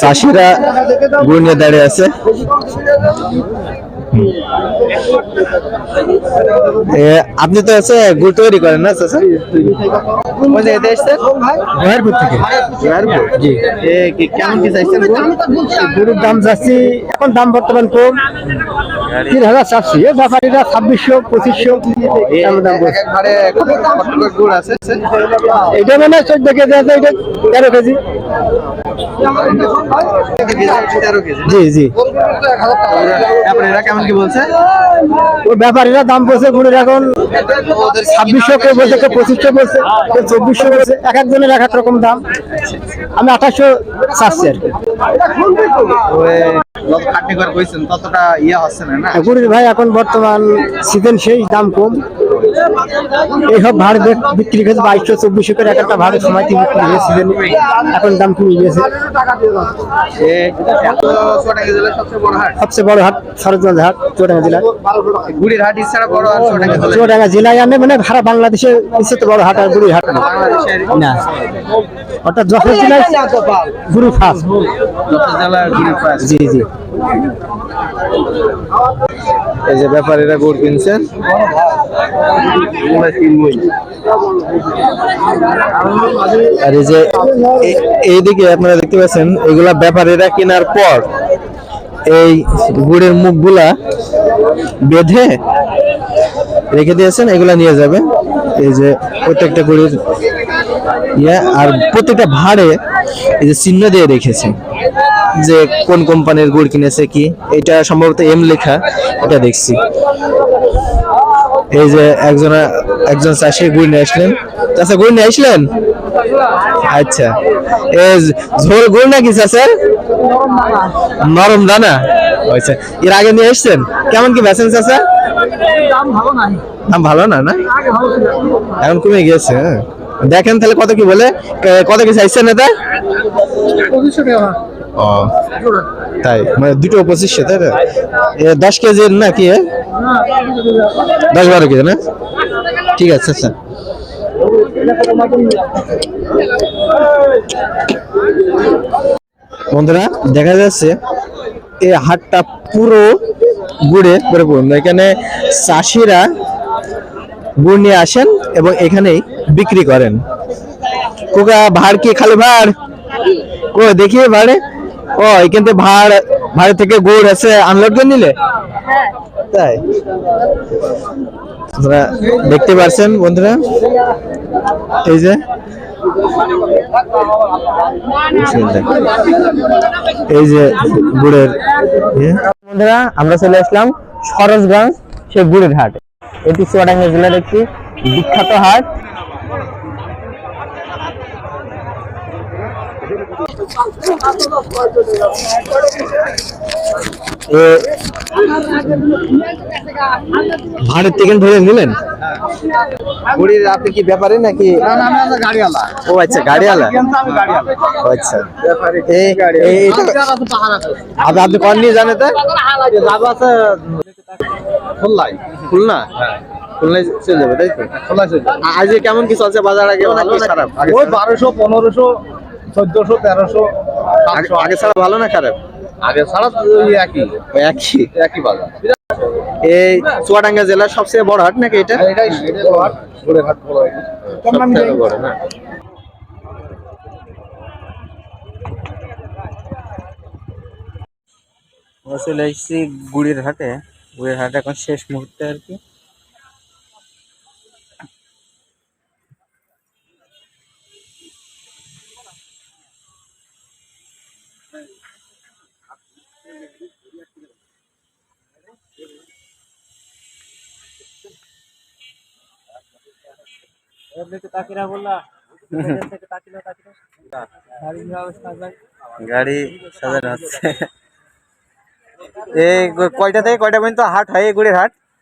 চাষিরা গুড় দাঁড়িয়ে আছে। আপনি তো আছে গুড় তৈরি করেন না থেকে এসছেন গয়েরপুর থেকে। জোয়ারপুর? জি। এ, কি- কেমন কি চাইছেন গরুর দাম যাচ্ছি এখন দাম বর্তমান কম। তিন হাজার চারশো। এ ব্যাপারীরা ছাব্বিশশো পঁচিশশো। দাম বলছে। একবারে কতটুকু গুড় আছে এটা মানে চোদ্দ কেজি আছে এটা তেরো কেজি। জি জি। কেমন কি বলছে? ব্যাপারীরা দাম বলছে গরুর এখন ছাব্বিশশো কেউ বলছে কেউ পঁচিশশো বলছে। চব্বিশশো বলছে এক একজনের এক এক রকম দাম। আমি আঠাশশো চাচ্ছি আর কি। ইয়ে গরুর ভাই এখন বর্তমান সিজন সেই দাম কম। এইসব ভাড় বিক- বিক্রি করেছে বাইশশো চব্বিশশো করে এক একটা ভাড়ের সময় থেকে বিক্রি হয়েছে এখন দাম কমে গিয়েছে সবচেয়ে বড় হাট। সবচেয়ে হাট সরজগঞ্জ হাট চুয়াডাঙ্গা জেলার গুড়ির হাট এছাড়া বড় হাট চুয়াডাঙ্গা জেলায় আনে মানে সারা বাংলাদেশে নিশ্চিত বড় হাট আর গুড়ির হাট না। অর্থাৎ যশোর জেলায় গুরু পাশ জি জি। এই যে ব্যাপারীরা গুড় কিনছেন। আর এই যে এইদিকে আপনারা দেখতে পাচ্ছেন, এগুলা ব্যাপারীরা কেনার পর এই গুড়ের মুখগুলা বেঁধে রেখে দিয়েছেন, এগুলা নিয়ে যাবে। এই যে প্রত্যেকটা গুড়ির ইয়ে আর প্রত্যেকটা ভাড়ে এই যে চিহ্ন দিয়ে রেখেছে যে কোন কোম্পানির গুড় কিনেছে কি। এটা সম্ভবত এম লেখা, এটা দেখছি। এই যে একজন একজন চাষি গুড় নিয়ে আসলেন। চাষা গুড় নিয়ে আসলেন? আচ্ছা। এ ঝোল গুড় নাকি চাষের নরম দানা? আচ্ছা। এর আগে নিয়ে এসছেন কেমন কি বেছেন চাষা? দাম ভালো না না? এখন কমে গিয়েছে হ্যাঁ। দেখেন তাহলে কত কি বলে? কত কি চাইছেন এটা? ও। তাই মানে দুটো পঁচিশশো, তাই না? দশ কেজির না কি দশ বারো কেজি, না? ঠিক আছে আচ্ছা। বন্ধুরা, দেখা যাচ্ছে এই হাটটা পুরো গুড়ে পরিপূর্ণ। এখানে চাষিরা গুড় নিয়ে আসেন এবং এখানেই বিক্রি করেন। কোকা ভাড় কি খালি ভাড়? ও দেখি ভাড়ে? ও এখান থেকে ভাড় ভাড়ে থেকে গুড় আছে আনলোড করে নিলে? তাই? আপনারা দেখতে পারছেন বন্ধুরা? এই যে। এই যে গুড়ের ইয়ে। বন্ধুরা আমরা চলে আসলাম সরোজগঞ্জ সে গুড়ের হাট। এটি চুয়াডাঙ্গা জেলার একটি বিখ্যাত হাট। ভাড়ের থেকে ধরে নিলেন? গুড়ির আপনি কি ব্যাপারে নাকি? ও আচ্ছা গাড়িওয়ালা। আচ্ছা। এইটা আপনি আপনি কোন নিয়ে জানেন খুলনায়। খুলনা? খুলনায় চলে যাবে তাই তো? আজকে কেমন কি চলছে বাজার আগে? খারাপ? আগে ওই বারোশো পনেরোশো চোদ্দশো তেরোশো আগে- ছাড়া ভালো না খারাপ? আগে ছাড়া একই। একই? একই বাজার এই চুয়াডাঙ্গা জেলার সবচেয়ে বড় হাট নাকি এটা? এটাই হাট। ঘুরে হাট বড় বড় না? চলে এসেছি গুড়ির হাটে। গুড়ির হাটে এখন শেষ মুহূর্তে আর কি। গাড়ি সাজানো হচ্ছে এই কয়টা থেকে কয়টা পর্যন্ত হাট হয় এই গুড়ির হাট?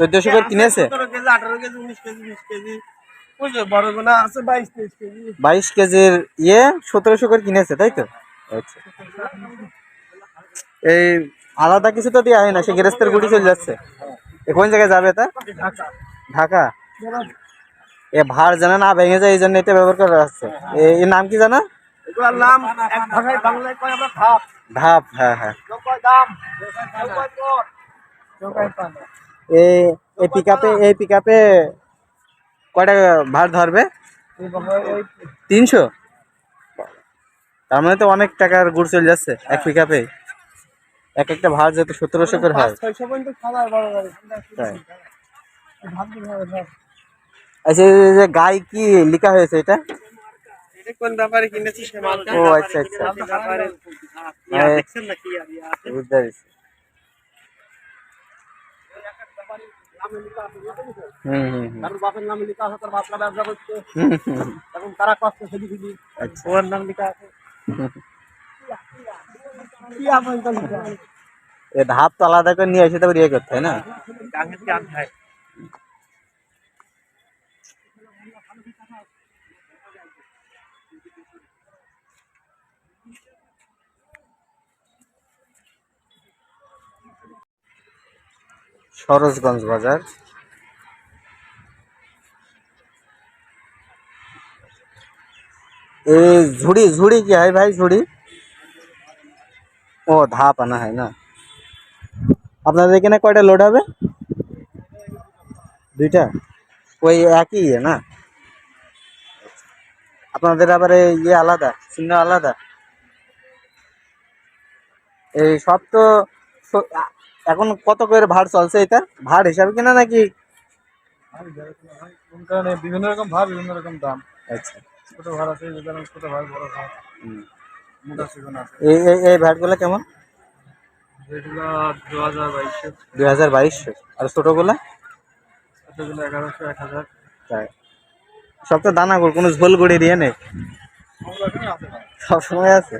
চোদ্দশো করে কিনেছে? বাইশ কেজির ইয়ে সতেরোশো করে কিনেছে তাই তো? আচ্ছা। এই আলাদা কিছু তো দেওয়া হয় না সে গেরেস্তের গুটি চলে যাচ্ছে। এ কোন জায়গায় যাবে তা? ঢাকা। এ ভাড় যেন না ভেঙে যায় এই জন্য এটা ব্যবহার করা হচ্ছে। এ- এর নাম কি জানো? নাম এক ভাষায় বাংলায় কয় আমরা? ভাব ধাপ হ্যাঁ হ্যাঁ। দাম। এই এই পিক আপে এই পিক আপে কয়টা ভাড় ধরবে? তিনশো? তার মানে তো অনেক টাকার গুড় চলে যাচ্ছে এক পিক আপে এক একটা ভাড় যেহেতু সতেরোশো করে হয়। আচ্ছা যে গাই কি লেখা হয়েছে এটা? এটা কোন ব্যাপারে কিনেছি ও আচ্ছা আচ্ছা। আছে হুম হুম হুম। কারোর বাপের নামে লিখা আছে তার বাপরা ব্যবসা করছে। হুম, হুম, হুম। এখন তারা কষ্ট ফেলি ফেলি আচ্ছা। ওর নাম লেখা লেখা আছে এ ধাপ তো আলাদা করে নিয়ে এসে তারপর ইয়ে করতে হয় না? সরোজগঞ্জ বাজার। এই ঝুড়ি ঝুড়ি কি? হয় ভাই, ঝুড়ি। ও, ধাপ আনা হয় না। আপনাদের এখানে কয়টা লোড হবে? দুইটা? ওই একই ইয়ে না? আপনাদের আবার ইয়ে আলাদা, চিহ্ন আলাদা? এই সব তো এখন কত করে ভাড় চলছে এটা? ভাড় হিসাবে কিনা নাকি? বিভিন্ন রকম ভাব বিভিন্ন রকম দাম। আচ্ছা। ছোট ভাড় আছে ছোট ভাড় বড় ভাড় হুম। মোটা চিকন আছে। এই এই ভাড়গুলো কেমন? দু হাজার বাইশশো। দুই হাজার বাইশশো। আর ছোটোগুলো? সেগুলো এগারোশো এক হাজার। তাই। সব তো দানা গুড় কোনো ঝোল গুড়ি দিয়ে নেই? সব সময় আছে?